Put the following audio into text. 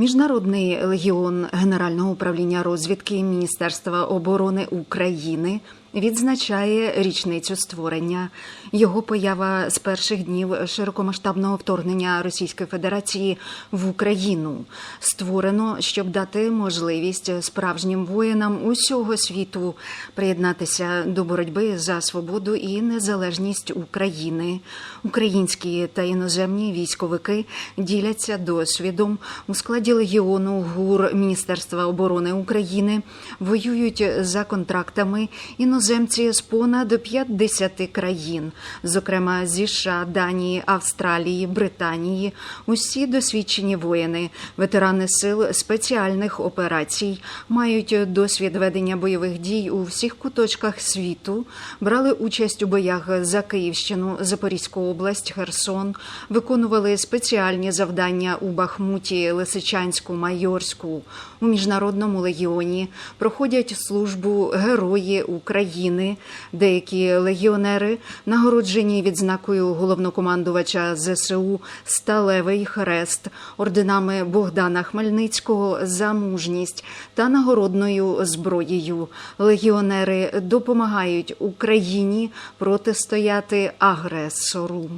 Міжнародний легіон Генерального управління розвідки Міністерства оборони України відзначає річницю створення. Його поява з перших днів широкомасштабного вторгнення Російської Федерації в Україну створено, щоб дати можливість справжнім воїнам усього світу приєднатися до боротьби за свободу і незалежність України. Українські та іноземні військовики діляться досвідом у складі легіону ГУР Міністерства оборони України, воюють за контрактами іноземці з понад 50 країн, зокрема зі США, Данії, Австралії, Британії. Усі досвідчені воїни, ветерани сил спеціальних операцій, мають досвід ведення бойових дій у всіх куточках світу, брали участь у боях за Київщину, Запорізьку область, Херсон, виконували спеціальні завдання у Бахмуті, Лисичанську, Майорську, у міжнародному легіоні, проходять службу герої України. Деякі легіонери нагороджені відзнакою головнокомандувача ЗСУ Сталевий Хрест, орденами Богдана Хмельницького за мужність та нагородною зброєю. Легіонери допомагають Україні протистояти агресору.